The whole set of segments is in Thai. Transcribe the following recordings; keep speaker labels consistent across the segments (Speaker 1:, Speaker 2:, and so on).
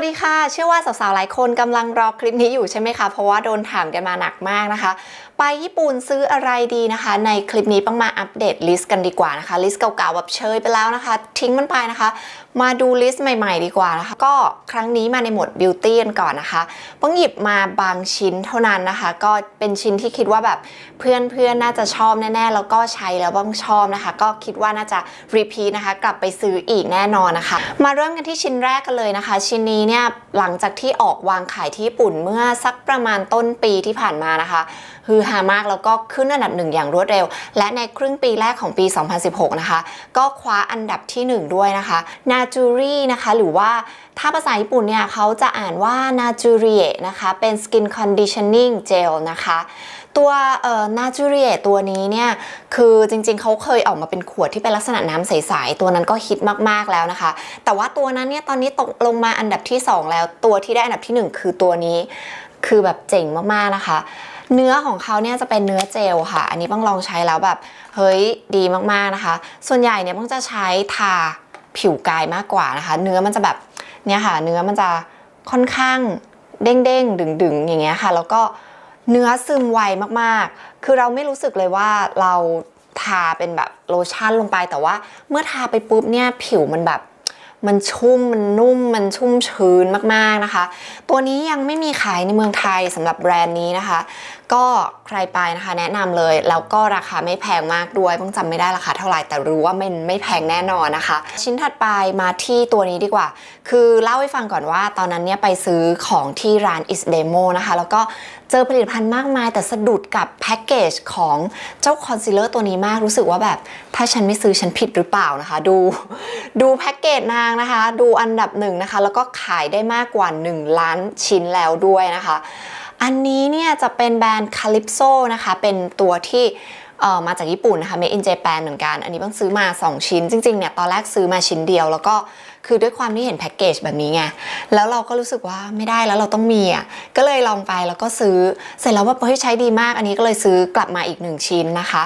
Speaker 1: วัสดีค่ะ เชื่อว่าสาวๆ หลายคนกำลังรอคลิปนี้อยู่ใช่ไหมคะ เพราะว่าโดนถามกันมาหนักมากนะคะ ไปญี่ปุ่นซื้ออะไรดีนะคะ ในคลิปนี้ต้องมาอัปเดตลิสต์กันดีกว่านะคะ ลิสต์เก่าๆ แบบเชยไปแล้วนะคะ ทิ้งมันไปนะคะ มาดูลิสต์ใหม่ๆ ดีกว่านะคะ ก็ครั้งนี้มาในหมวดบิวตี้กันก่อนนะคะต้องหยิบมาบางชิ้นเท่านั้นนะคะ ก็เป็นชิ้นที่คิดว่าแบบเพื่อนๆ น่าจะชอบแน่ๆ แล้วก็ใช้แล้วบ้างชอบนะคะ ก็คิดว่าน่าจะรีพีทนะคะ กลับไปซื้ออีกแน่นอนนะคะ มาเริ่มกันที่ชิ้นแรกกันเลยนะคะ ชิ้นนี้เนี่ยหลังจากที่ออกวางขายที่ญี่ปุ่นเมื่อสักประมาณต้นปีที่ผ่านมานะคะฮือฮามากแล้วก็ขึ้นอันดับหนึ่งอย่างรวดเร็ว และในครึ่งปีแรกของปี 2016 นะคะ ก็คว้าอันดับที่ 1 ด้วยนะคะนาจูรีนะคะหรือว่าถ้าภาษาญี่ปุ่นเนี่ยเขาจะอ่านว่านาจูเรียนะคะเป็น skin conditioning gel นะคะ ตัวเอ่อนาจูเรียตัวนี้เนี่ยคือจริงๆเขาเคยออกมาเป็นขวดที่เป็นลักษณะน้ำใสๆตัวนั้นก็ฮิตมากๆแล้วนะคะ แต่ว่าตัวนั้นเนี่ยตอนนี้ตกลงมาอันดับที่ 2 แล้วตัวที่ได้อันดับที่ 1 คือตัวนี้คือแบบเจ๋งมากๆนะคะ เนื้อของเขาเนี่ยจะเป็นเนื้อเจลค่ะ อันนี้บ้างลองใช้แล้วแบบเฮ้ยดีมากๆนะคะ ส่วนใหญ่เนี่ยบ้างจะใช้ทาผิวกายมากกว่านะคะ เนื้อมันจะแบบเนี่ยค่ะ เนื้อมันจะค่อนข้างเด้งๆดึงๆอย่างเงี้ยค่ะ แล้วก็ เนื้อซึมไวมากๆ คือเราไม่รู้สึกเลยว่าเราทาเป็นแบบโลชั่นลงไปแต่ว่าเมื่อทาไปปุ๊บเนี่ยผิวมันแบบมันชุ่มมันนุ่มมันชุ่มชื้นมากๆนะคะ ตัวนี้ยังไม่มีขายในเมืองไทยสำหรับแบรนด์นี้นะคะ ก็ใครไปนะคะแนะนำเลย แล้วก็ราคาไม่แพงมากด้วยเพิ่งจำไม่ได้ราคาเท่าไหร่แต่รู้ว่ามันไม่แพงแน่นอนนะคะ ชิ้นถัดไปมาที่ตัวนี้ดีกว่า คือเล่าให้ฟังก่อนว่า ตอนนั้นเนี่ยไปซื้อของที่ร้าน is demo นะคะ แล้วก็เจอผลิตภัณฑ์มากมาย แต่สะดุดกับแพ็กเกจของเจ้าคอนซีลเลอร์ตัวนี้มากรู้สึกว่าแบบ ถ้าฉันไม่ซื้อฉันผิดหรือเปล่านะคะ ดูดูแพ็กเกจนางนะคะ ดูอันดับหนึ่งนะคะ แล้วก็ขายได้มากกว่า 1 ล้านชิ้นแล้วด้วยนะคะ อันนี้เนี่ยจะเป็นแบรนด์ Calypso นะคะ เป็นตัวที่เออมาจากญี่ปุ่นนะคะ Made in Japan เหมือนกัน อันนี้เพิ่งซื้อมา 2 ชิ้น จริงๆ เนี่ย ตอนแรกซื้อมาชิ้นเดียว แล้วก็คือด้วยความที่เห็นแพ็กเกจแบบนี้ไง แล้วเราก็รู้สึกว่าไม่ได้แล้วเราต้องมีอะ ก็เลยลองไปแล้วก็ซื้อ เสร็จแล้วว่าเฮ้ยใช้ดีมาก อันนี้ก็เลยซื้อกลับมาอีก 1 ชิ้นนะคะ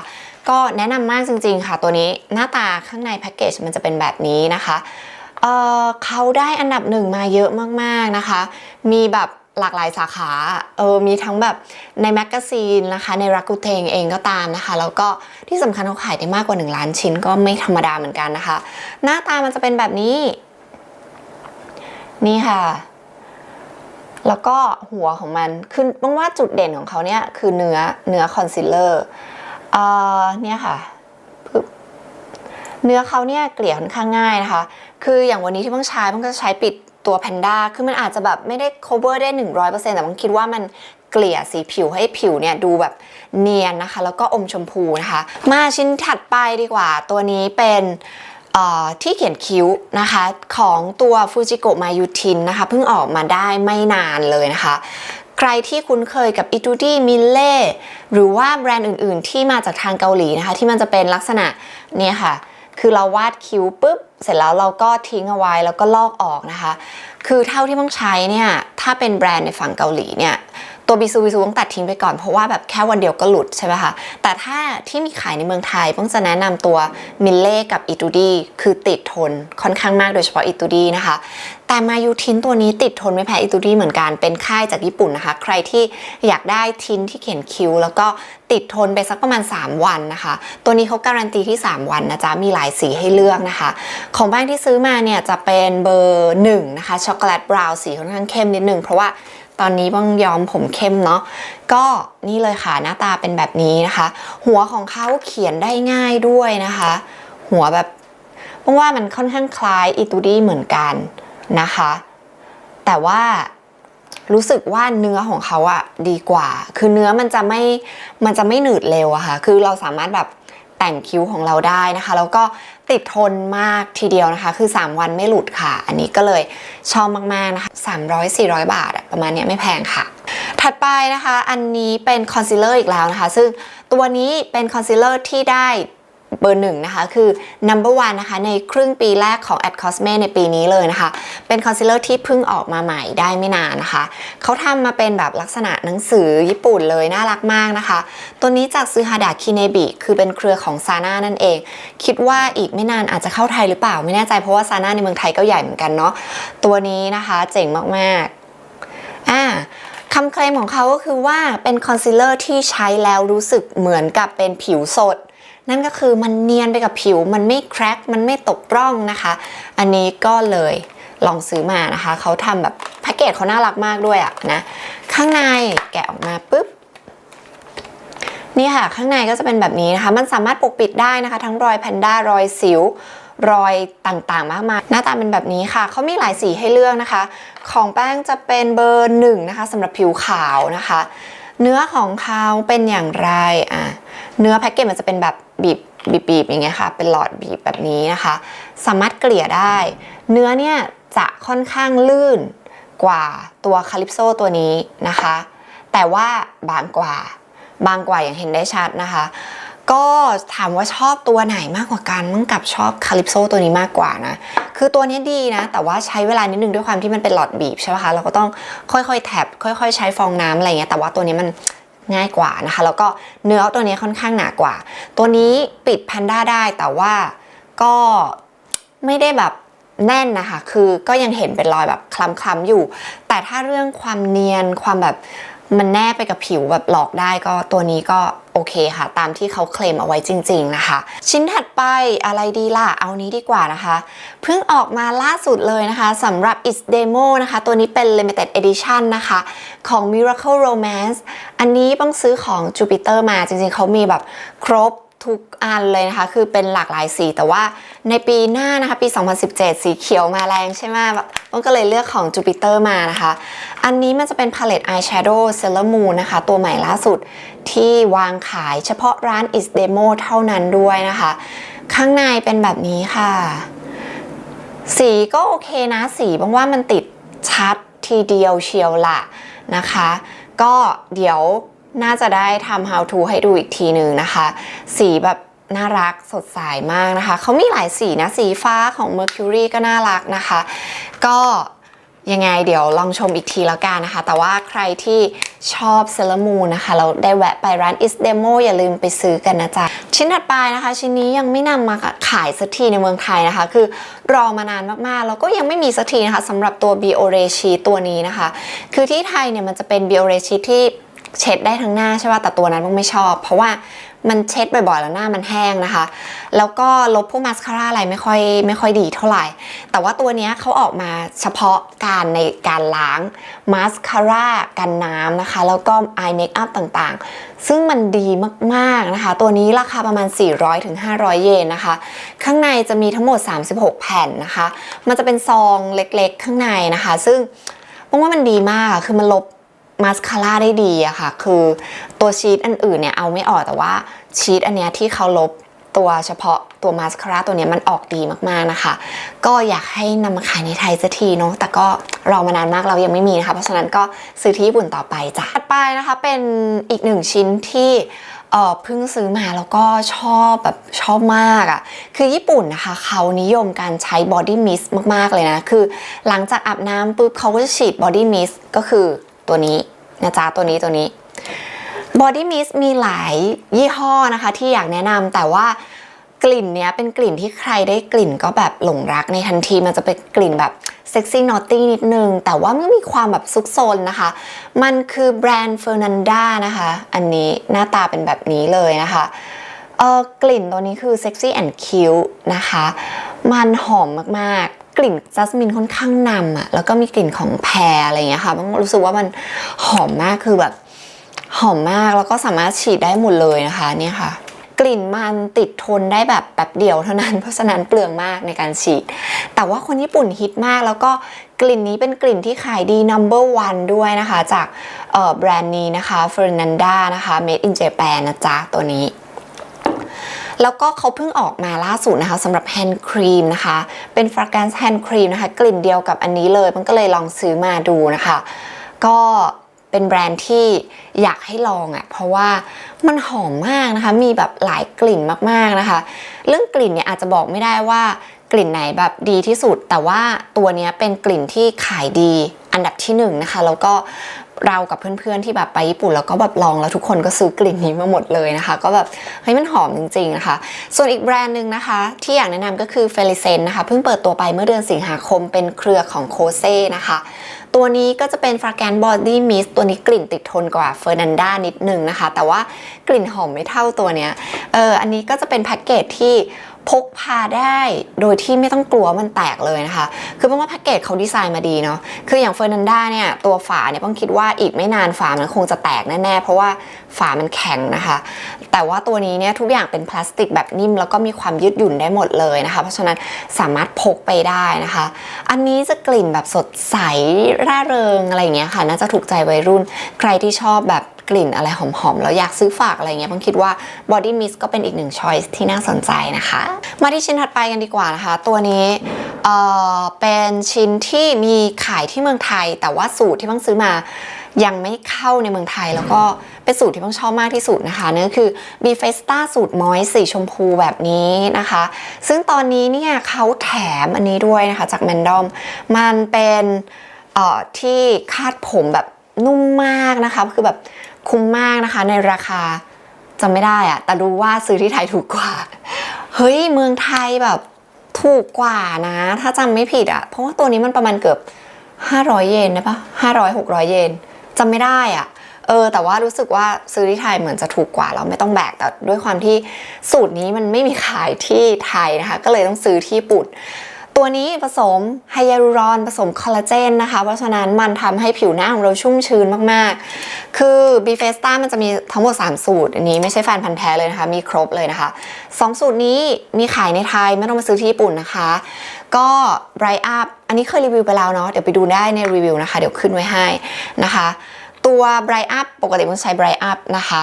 Speaker 1: ก็แนะนำมากจริง ๆ ค่ะ ตัวนี้หน้าตาข้างในแพ็กเกจมันจะเป็นแบบนี้นะคะเออเขาได้อันดับหนึ่งมาเยอะมากๆนะคะ มีแบบ หลากหลายสาขาเออมีทั้งแบบในแมกกาซีนนะคะในรักกุเทงเองก็ตามนะคะ แล้วก็ที่สำคัญเขาขายได้มากกว่า 1 ล้านชิ้นก็ไม่ธรรมดาเหมือนกันนะคะ หน้าตามันจะเป็นแบบนี้ นี่ค่ะ แล้วก็หัวของมันคือบ้างว่าจุดเด่นของเขาเนี่ยคือเนื้อเนื้อคอนซีลเลอร์เอ่อเนี่ยค่ะเนื้อเขาเนี่ยเกลี่ยค่อนข้างง่ายนะคะ คืออย่างวันนี้ที่เพิ่งใช้เพิ่งก็ใช้ปิด ตัวแพนด้าคือมันอาจจะแบบไม่ได้ cover ได้ 100%แต่เพิ่งคิดว่ามันเกลี่ยสีผิวให้ผิวเนี่ยดูแบบเนียนนะคะ แล้วก็อมชมพูนะคะ มาชิ้นถัดไปดีกว่า ตัวนี้เป็นที่เขียนคิ้วนะคะของตัวฟูจิโกะมายูทินนะคะเพิ่งออกมาได้ไม่นานเลยนะคะ ใครที่คุ้นเคยกับ i t u d i m i l l e หรือว่าแบรนด์อื่นๆ ที่มาจากทางเกาหลีนะคะ ที่มันจะเป็นลักษณะเนี่ยค่ะ คือเราวาดคิ้วปุ๊บ เสร็จแล้วเราก็ทิ้งเอาไว้แล้วก็ลอกออกนะคะ คือเท่าที่ต้องใช้เนี่ย ถ้าเป็นแบรนด์ในฝั่งเกาหลีเนี่ย ตัวบิซูบิซูต้องตัดทิ้งไปก่อนเพราะว่าแบบแค่วันเดียวก็หลุดใช่ไหมคะ แต่ถ้าที่มีขายในเมืองไทยต้องจะแนะนำตัวมิลเล่กับอิตูดีคือติดทนค่อนข้างมากโดยเฉพาะอิตูดีนะคะ แต่มายูทินตัวนี้ติดทนไม่แพ้อิตูดีเหมือนกันเป็นค่ายจากญี่ปุ่นนะคะ ใครที่อยากได้ทินที่เขียนคิ้ว แล้วก็ติดทนไปสักประมาณ 3 วันนะคะ ตัวนี้เขาการันตีที่ 3 วันนะจ๊ะมีหลายสีให้เลือกนะคะ ของบ้านที่ซื้อมาเนี่ยจะเป็นเบอร์1นะคะช็อกโกแลตบราวน์สีค่อนข้างเข้มนิดนึงเพราะว่า ตอนนี้บ้างย้อมผมเข้มเนาะก็นี่เลยค่ะหน้าตาเป็นแบบนี้นะคะ หัวของเขาเขียนได้ง่ายด้วยนะคะ หัวแบบเพราะว่ามันค่อนข้างคล้ายอิตูดี้เหมือนกันนะคะ แต่ว่ารู้สึกว่าเนื้อของเขาอะดีกว่า คือเนื้อมันจะไม่ มันจะไม่หนืดเร็วอะค่ะ คือเราสามารถแบบแต่งคิ้วของเราได้นะคะ แล้วก็ ติดทนมากทีเดียวนะคะ คือ 3 วันไม่หลุดค่ะ อันนี้ก็เลยชอบมาก ๆ นะคะ 300-400 บาทประมาณนี้ไม่แพงค่ะ ถัดไปนะคะ อันนี้เป็นคอนซีลเลอร์อีกแล้วนะคะ ซึ่งตัวนี้เป็นคอนซีลเลอร์ที่ได้ เบอร์หนึ่งนะคะ คือ number one นะคะ ในครึ่งปีแรกของ At Cosme ในปีนี้เลยนะคะ เป็นคอนซีลเลอร์ที่เพิ่งออกมาใหม่ได้ไม่นานนะคะ เขาทำมาเป็นแบบลักษณะหนังสือญี่ปุ่นเลยน่ารักมากนะคะ ตัวนี้จากซูฮาดะคิเนบิคือเป็นเครือของซาน่านั่นเอง คิดว่าอีกไม่นานอาจจะเข้าไทยหรือเปล่าไม่แน่ใจเพราะว่าซาน่าในเมืองไทยก็ใหญ่เหมือนกันเนาะตัวนี้นะคะเจ๋งมากๆอ่าคำเคลมของเขาก็คือว่าเป็นคอนซีลเลอร์ที่ใช้แล้วรู้สึกเหมือนกับเป็นผิวสด นั่นก็คือมันเนียนไปกับผิวมันไม่แครกมันไม่ตกร่องนะคะ อันนี้ก็เลยลองซื้อมานะคะเขาทำแบบแพ็กเกจเขาน่ารักมากด้วยอะนะข้างในแกะออกมาปุ๊บนี่ค่ะ ข้างในก็จะเป็นแบบนี้นะคะ มันสามารถปกปิดได้นะคะ ทั้งรอยแพนด้ารอยสิว รอยต่างๆ มากมายหน้าตาเป็นแบบนี้ค่ะ เขามีหลายสีให้เลือกนะคะ ของแป้งจะเป็นเบอร์หนึ่งนะคะสำหรับผิวขาวนะคะ เนื้อของเขาเป็นอย่างไรอะ เนื้อแพ็กเกจมันจะเป็นแบบบีบบีบบีบอย่างเงี้ยค่ะ เป็นหลอดบีบแบบนี้นะคะ สามารถเกลี่ยได้ เนื้อเนี่ยจะค่อนข้างลื่นกว่าตัวคาลิปโซตัวนี้นะคะ แต่ว่าบางกว่า บางกว่าอย่างเห็นได้ชัดนะคะ ก็ถามว่าชอบตัวไหนมากกว่ากันมั่งกับชอบคาลิปโซตัวนี้มากกว่านะ คือตัวนี้ดีนะ แต่ว่าใช้เวลานิดนึงด้วยความที่มันเป็นหลอดบีบใช่ไหมคะ เราก็ต้องค่อยๆแท็บค่อย ๆ ใช้ฟองน้ำอะไรเงี้ย แต่ว่าตัวนี้มัน ง่ายกว่านะคะ แล้วก็เนื้อตัวนี้ค่อนข้างหนากว่า ตัวนี้ปิดแพนด้าได้แต่ว่าก็ไม่ได้แบบแน่นนะคะ คือก็ยังเห็นเป็นรอยแบบคล้ำๆอยู่ แต่ถ้าเรื่องความเนียนความแบบ มันแนบไปกับผิวแบบหลอกได้ก็ตัวนี้ก็โอเคค่ะ ตามที่เขาเคลมเอาไว้จริง ๆนะคะ ชิ้นถัดไปอะไรดีล่ะ เอานี้ดีกว่านะคะ เพิ่งออกมาล่าสุดเลยนะคะสำหรับ It's Demo นะคะ ตัวนี้เป็น Limited Edition นะคะ ของ Miracle Romance อันนี้ต้องซื้อของ Jupiter มาจริงๆเขามีแบบครบ ทุกอันเลยนะคะ คือเป็นหลากหลายสี แต่ว่าในปีหน้านะคะ ปี 2017 สีเขียวมาแรงใช่ไหมต้นก็เลยเลือกของ Jupiter มานะคะ อันนี้มันจะเป็นพาเลตอายแชโดว์ Sailor Moon นะคะ ตัวใหม่ล่าสุดที่วางขายเฉพาะร้าน Is Demo เท่านั้นด้วยนะคะ ข้างในเป็นแบบนี้ค่ะ สีก็โอเคนะ สีบางว่ามันติดชัดทีเดียวเชียวละนะคะ ก็เดี๋ยว น่าจะได้ทำ how to ให้ดูอีกทีหนึ่งนะคะ สีแบบน่ารักสดใสมากนะคะ เขามีหลายสีนะ สีฟ้าของ Mercury ก็น่ารักนะคะ ก็ยังไงเดี๋ยวลองชมอีกทีแล้วกันนะคะ แต่ว่าใครที่ชอบเซเลมูนนะคะ เราได้แวะไปร้าน Is Demo อย่าลืมไปซื้อกันนะจ๊ะ ชิ้นถัดไปนะคะ ชิ้นนี้ยังไม่นำมาขายสักทีในเมืองไทยนะคะ คือรอมานานมากๆ แล้วก็ยังไม่มีสักทีนะคะสำหรับตัว b i o r e s h e ตัวนี้นะคะ คือที่ไทยเนี่ยมันจะเป็น b i o r e s h e ที่ เช็ดได้ทั้งหน้าใช่ป่ะแต่ตัวนั้นมันไม่ชอบ เพราะว่ามันเช็ดบ่อยๆแล้วหน้ามันแห้งนะคะ แล้วก็ลบพวกมาสคาร่าอะไรไม่ค่อยไม่ค่อยดีเท่าไหร่ แต่ว่าตัวนี้เขาออกมาเฉพาะการในการล้างมาสคาร่ากันน้ำนะคะ แล้วก็อายเมคอัพต่างๆ ซึ่งมันดีมากๆนะคะ ตัวนี้ราคาประมาณ 400-500 เยนนะคะ ข้างในจะมีทั้งหมด 36 แผ่นนะคะ มันจะเป็นซองเล็กๆ ข้างในนะคะ ซึ่งผมว่ามันดีมาก คือมันลบ มาสคาร่าได้ดีอะค่ะ คือตัวชีตอันอื่นเนี่ยเอาไม่ออกแต่ว่าชีตอันเนี้ยที่เขาลบตัวเฉพาะตัวมาสคาร่าตัวเนี้ยมันออกดีมากๆนะคะ ก็อยากให้นำมาขายในไทยสักทีเนาะแต่ก็รอมานานมากเรายังไม่มีนะคะ เพราะฉะนั้นก็ซื้อที่ญี่ปุ่นต่อไปจ้ะถัดไปนะคะเป็นอีกหนึ่งชิ้นที่เออเพิ่งซื้อมาแล้วก็ชอบแบบชอบมากอะ่ะ คือญี่ปุ่นนะคะเขานิยมการใช้บอดี้มิสมากๆเลยนะ คือหลังจากอาบน้ำปุ๊บเขาก็จะฉีดบอดี้มิสก็คือตัวนี้ นะจ๊ะตัวนี้ตัวนี้ Body Mist มีหลายยี่ห้อนะคะ ที่อยากแนะนำแต่ว่ากลิ่นเนี้ยเป็นกลิ่นที่ใครได้กลิ่นก็แบบหลงรักในทันทีมันจะเป็นกลิ่นแบบเซ็กซี่นอตตี้นิดนึง แต่ว่ามันมีความแบบซุกซนนะคะ มันคือแบรนด์เฟอร์นันดานะคะ อันนี้หน้าตาเป็นแบบนี้เลยนะคะเออกลิ่นตัวนี้คือเซ็กซี่แอนด์คิวนะคะ มันหอมมากๆ กลิ่นจัสมินค่อนข้างนำอะแล้วก็มีกลิ่นของแพรอะไรเงี้ยค่ะมันรู้สึกว่ามันหอมมากคือแบบหอมมากแล้วก็สามารถฉีดได้หมดเลยนะคะเนี่ยค่ะ กลิ่นมันติดทนได้แบบแบบเดียวเท่านั้น เพราะฉะนั้นเปลืองมากในการฉีด แต่ว่าคนญี่ปุ่นฮิตมากแล้วก็กลิ่นนี้เป็นกลิ่นที่ขายดี number one ด้วยนะคะ จากแบรนด์นี้นะคะ Fernanda นะคะ made in Japan นะจ๊ะตัวนี้ แล้วก็เขาเพิ่งออกมาล่าสุดนะคะสำหรับแฮนด์ครีมนะคะ เป็นฟร a ก r น c ์แฮนด์ครีมนะคะ กลิ่นเดียวกับอันนี้เลย มันก็เลยลองซื้อมาดูนะคะ ก็เป็นแบรนด์ที่อยากให้ลองอะ่ะเพราะว่ามันหอมมากนะคะ มีแบบหลายกลิ่นมากๆนะคะ เรื่องกลิ่นเนี่ยอาจจะบอกไม่ได้ว่ากลิ่นไหนแบบดีที่สุด แต่ว่าตัวนี้เป็นกลิ่นที่ขายดีอันดับที่หนึ่งนะคะ แล้วก็ เรากับเพื่อนๆที่แบบไปญี่ปุ่นแล้วก็แบบลองแล้วทุกคนก็ซื้อกลิ่นนี้มาหมดเลยนะคะ ก็แบบเฮ้ยมันหอมจริงๆนะคะ ส่วนอีกแบรนด์หนึ่งนะคะ ที่อยากแนะนำก็คือ f e l i c e n นะคะเพิ่งเปิดตัวไปเมื่อเดือนสิงหาคมเป็นเครือของโคเซ่นะคะตัวนี้ก็จะเป็นฟราแกนบอดี้มิสตัวนี้กลิ่นติดทนกว่าเฟอร์นันดานิดนึงนะคะ แต่ว่ากลิ่นหอมไม่เท่าตัวเนี้ยเอออันนี้ก็จะเป็นแพ็กเกจที่ พกพาได้โดยที่ไม่ต้องกลัวมันแตกเลยนะคะ คือเพราะว่าแพ็กเกจเขาดีไซน์มาดีเนาะ คืออย่างเฟอร์นันดาเนี่ย ตัวฝาเนี่ยป้องคิดว่าอีกไม่นานฝามันคงจะแตกแน่ๆ เพราะว่าฝามันแข็งนะคะ แต่ว่าตัวนี้เนี่ยทุกอย่างเป็นพลาสติกแบบนิ่มแล้วก็มีความยืดหยุ่นได้หมดเลยนะคะ เพราะฉะนั้นสามารถพกไปได้นะคะ อันนี้จะกลิ่นแบบสดใสร่าเริงอะไรอย่างเงี้ยค่ะ น่าจะถูกใจวัยรุ่น ใครที่ชอบแบบ กลิ่นอะไรหอมๆแล้วอยากซื้อฝากอะไรเงี้ยผมคิดว่า Body Mist ก็เป็นอีกหนึ่งช้อยส์ที่น่าสนใจนะคะ มาที่ชิ้นถัดไปกันดีกว่านะคะ ตัวนี้เอ่อเป็นชิ้นที่มีขายที่เมืองไทย แต่ว่าสูตรที่เพิ่งซื้อมายังไม่เข้าในเมืองไทยแล้วก็เป็นสูตรที่เพิ่งชอบมากที่สุดนะคะนั่นคือ b f e s t a สูตรมอยสีชมพูแบบนี้นะคะ ซึ่งตอนนี้เนี่ยเขาแถมอันนี้ด้วยนะคะจากแมนดอมมันเป็นที่คาดผมแบบนุ่มมากนะคะ คือแบบ คุ้มมากนะคะในราคาจำไม่ได้อะแต่รู้ว่าซื้อที่ไทยถูกกว่า เฮ้ยเมืองไทยแบบถูกกว่านะ ถ้าจำไม่ผิดอะเพราะว่าตัวนี้มันประมาณเกือบ 500 เยนนะปะ500 600 เยนจำไม่ได้อะเออแต่ว่ารู้สึกว่าซื้อที่ไทยเหมือนจะถูกกว่าเราไม่ต้องแบกแต่ด้วยความที่สูตรนี้มันไม่มีขายที่ไทยนะคะ ก็เลยต้องซื้อที่ญี่ปุ่น ตัวนี้ผสมไฮยาลูรอนผสมคอลลาเจนนะคะ เพราะฉะนั้นมันทำให้ผิวหน้าของเราชุ่มชื้นมากๆ คือ b f e s t a มันจะมีทั้งหมด 3 สูตร อันนี้ไม่ใช่แฟนพันธ์แท้เลยนะคะ มีครบเลยนะคะ 2 สูตรนี้มีขายในไทยไม่ต้องมาซื้อที่ญี่ปุ่นนะคะ ก็ Bright Up อันนี้เคยรีวิวไปแล้วเนาะเดี๋ยวไปดูได้ในรีวิวนะคะ เดี๋ยวขึ้นไว้ให้นะคะ ตัว Bright Up ปกติมันใช้ Bright Up นะคะ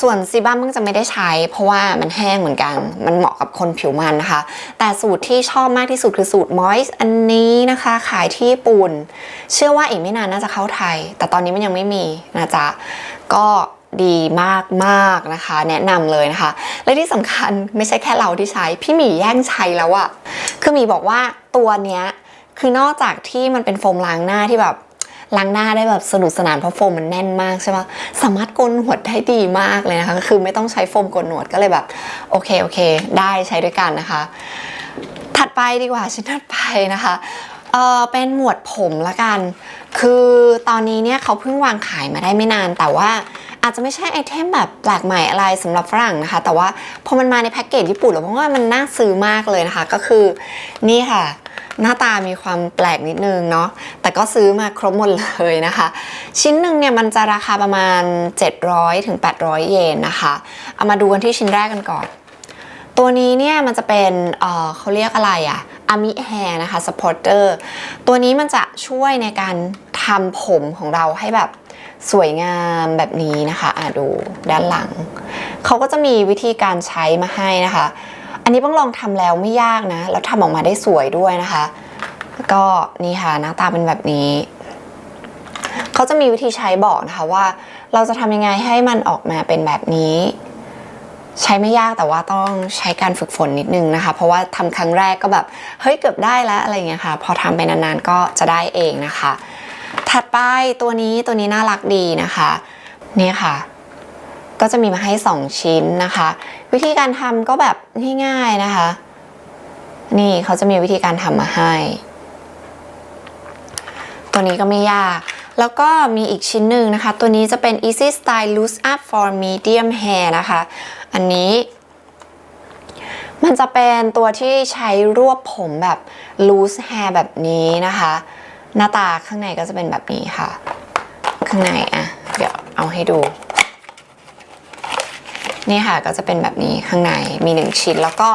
Speaker 1: ส่วนซีบัมมึงจะไม่ได้ใช้ เพราะว่ามันแห้งเหมือนกัน มันเหมาะกับคนผิวมันนะคะ แต่สูตรที่ชอบมากที่สุดคือสูตร Moist อันนี้นะคะ ขายที่ญี่ปุ่น เชื่อว่าอีกไม่นานน่าจะเข้าไทย แต่ตอนนี้มันยังไม่มีนะจ๊ะ ก็ดีมากมากนะคะ แนะนำเลยนะคะ และที่สำคัญไม่ใช่แค่เราที่ใช้ พี่หมีแย่งใช้แล้วอะคือหมีบอกว่าตัวเนี้ยคือนอกจากที่มันเป็นโฟมล้างหน้าที่แบบ ล้างหน้าได้แบบสนุกสนานเพราะโฟมมันแน่นมากใช่ปะสามารถโกนหนวดได้ดีมากเลยนะคะก็คือไม่ต้องใช้โฟมกนหนวดก็เลยแบบโอเคโอเค ได้ใช้ด้วยกันนะคะ ถัดไปดีกว่าชิ้นถัดไปนะคะเออเป็นหมวดผมละกัน คือตอนนี้เนี่ยเขาเพิ่งวางขายมาได้ไม่นานแต่ว่า อาจจะไม่ใช่ไอเทมแบบแปลกใหม่อะไรสำหรับฝรั่งนะคะ แต่ว่าพอมันมาในแพ็กเกจญี่ปุ่นแล้วเพราะว่ามันน่าซื้อมากเลยนะคะ ก็คือนี่ค่ะ หน้าตามีความแปลกนิดนึงเนาะแต่ก็ซื้อมาครบหมดเลยนะคะ ชิ้นหนึ่งเนี่ยมันจะราคาประมาณ 700ถึง800 เยนนะคะ เอามาดูกันที่ชิ้นแรกกันก่อน ตัวนี้เนี่ยมันจะเป็นเออเขาเรียกอะไรอะอามิแฮร์นะคะสปอร์เตอร์ตัวนี้มันจะช่วยในการทำผมของเราให้แบบ สวยงามแบบนี้นะคะอะดูด้านหลัง เขาก็จะมีวิธีการใช้มาให้นะคะ อันนี้ต้องลองทำแล้วไม่ยากนะ แล้วทำออกมาได้สวยด้วยนะคะ ก็นี่ค่ะหน้าตาเป็นแบบนี้ เขาจะมีวิธีใช้บอกนะคะว่า เราจะทำยังไงให้มันออกมาเป็นแบบนี้ใช้ไม่ยากแต่ว่าต้องใช้การฝึกฝนนิดนึงนะคะ เพราะว่าทำครั้งแรกก็แบบ เฮ้ยเกือบได้แล้วอะไรเงี้ยค่ะ พอทำไปนานๆก็จะได้เองนะคะ ถัดไปตัวนี้ตัวนี้น่ารักดีนะคะนี่ค่ะ ก็จะมีมาให้ 2 ชิ้นนะคะ วิธีการทำก็แบบง่ายๆนะคะ นี่เขาจะมีวิธีการทำมาให้ ตัวนี้ก็ไม่ยาก แล้วก็มีอีกชิ้นหนึ่งนะคะ ตัวนี้จะเป็น Easy Style Loose Up for Medium Hair นะคะ อันนี้มันจะเป็นตัวที่ใช้รวบผมแบบ loose hair แบบนี้นะคะ หน้าตาข้างในก็จะเป็นแบบนี้ค่ะ ข้างในอะเดี๋ยวเอาให้ดูนี่ค่ะก็จะเป็นแบบนี้ข้างในมีหนึ่งชิ้น แล้วก็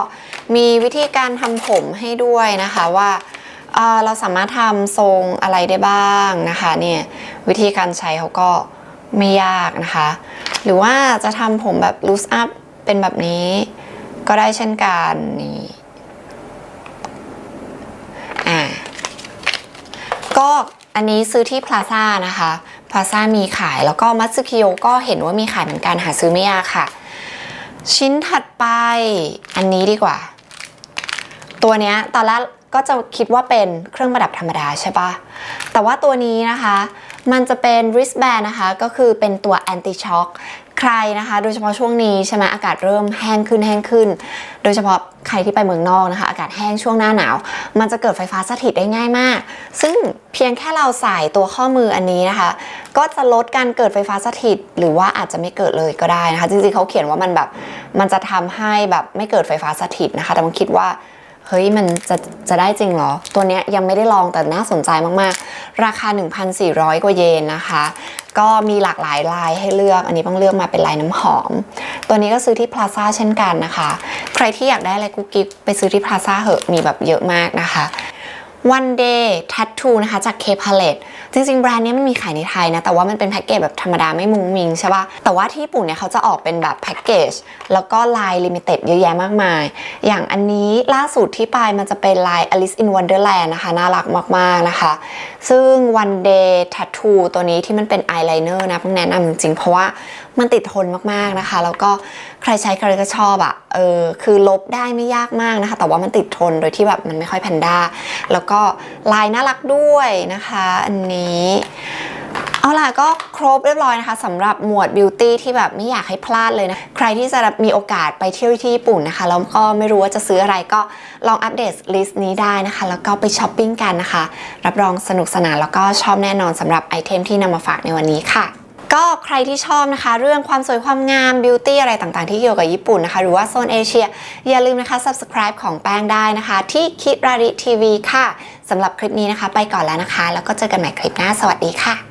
Speaker 1: มีวิธีการทำผมให้ด้วยนะคะว่าเเราสามารถทำทรงอะไรได้บ้างนะคะเนี่ยวิธีการใช้เขาก็ไม่ยากนะคะ หรือว่าจะทำผมแบบ loose up เป็นแบบนี้ ก็ได้เช่นกันนี่อ่า ก็อันนี้ซื้อที่พลาซ่านะคะพลาซ่ามีขายแล้วก็มัตสึคิโยก็เห็นว่ามีขายเหมือนกันหาซื้อไม่ยากค่ะ ชิ้นถัดไปอันนี้ดีกว่า ตัวเนี้ยตอนแรกก็จะคิดว่าเป็นเครื่องประดับธรรมดาใช่ปะแต่ว่าตัวนี้นะคะ มันจะเป็น wristband นะคะ ก็คือเป็นตัว anti shock ใครนะคะ โดยเฉพาะช่วงนี้ใช่ไหมอากาศเริ่มแห้งขึ้นแห้งขึ้น โดยเฉพาะใครที่ไปเมืองนอกนะคะ อากาศแห้งช่วงหน้าหนาว มันจะเกิดไฟฟ้าสถิตได้ง่ายมาก ซึ่งเพียงแค่เราใส่ตัวข้อมืออันนี้นะคะ ก็จะลดการเกิดไฟฟ้าสถิต หรือว่าอาจจะไม่เกิดเลยก็ได้นะคะ จริงๆเขาเขียนว่ามันแบบมันจะทำให้แบบไม่เกิดไฟฟ้าสถิตนะคะ แต่มันคิดว่าเฮ้ยมันจะจะได้จริงเหรอ ตัวเนี้ยยังไม่ได้ลองแต่น่าสนใจมากๆ ราคา 1,400 กว่าเยนนะคะ ก็มีหลากหลายลายให้เลือก อันนี้ต้องเลือกมาเป็นลายน้ำหอม ตัวนี้ก็ซื้อที่พลาซ่าเช่นกันนะคะ ใครที่อยากได้อะไรกุ๊กกิ๊บไปซื้อที่พลาซ่าเหอะมีแบบเยอะมากนะคะ One Day Tattoo นะคะจาก K Palette จริงๆ แบรนด์นี้มันมีขายในไทยนะ แต่ว่ามันเป็นแพ็กเกจแบบธรรมดาไม่มุงมิงใช่ป่ะ แต่ว่าที่ญี่ปุ่นเนี่ยเขาจะออกเป็นแบบแพ็กเกจแล้วก็ลายลิมิเต็ดเยอะแยะมากมาย อย่างอันนี้ล่าสุดที่ไปมันจะเป็นลาย Alice in Wonderland นะคะ น่ารักมากๆนะคะ ซึ่ง One Day Tattoo ตัวนี้ที่มันเป็นอายไลเนอร์นะต้องแนะนำจริงๆ เพราะว่ามันติดทนมากๆนะคะ แล้วก็ ใครใช้ใครก็ชอบอะ่ะเออคือลบได้ไม่ยากมากนะคะ แต่ว่ามันติดทนโดยที่แบบมันไม่ค่อยแพนด้าแล้วก็ลายน่ารักด้วยนะคะ อันนี้เอาล่ะก็ครบเรียบร้อยนะคะสำหรับหมวดบิวตี้ที่แบบไม่อยากให้พลาดเลยนะ ใครที่จะมีโอกาสไปเที่ยวที่ญี่ปุ่นนะคะแล้วก็ไม่รู้ว่าจะซื้ออะไรก็ลองอัปเดตลิสต์นี้ได้นะคะ แล้วก็ไปช้อปปิ้งกันนะคะ รับรองสนุกสนานแล้วก็ชอบแน่นอนสำหรับไอเทมที่นำมาฝากในวันนี้ค่ะ ก็ใครที่ชอบนะคะ เรื่องความสวยความงามบิวตี้อะไรต่างๆ ที่เกี่ยวกับญี่ปุ่นนะคะ หรือว่าโซนเอเชีย อย่าลืมนะคะ subscribe ของแป้งได้นะคะ ที่คิดราริทีวีค่ะสำหรับคลิปนี้นะคะ ไปก่อนแล้วนะคะ แล้วก็เจอกันใหม่คลิปหน้าสวัสดีค่ะ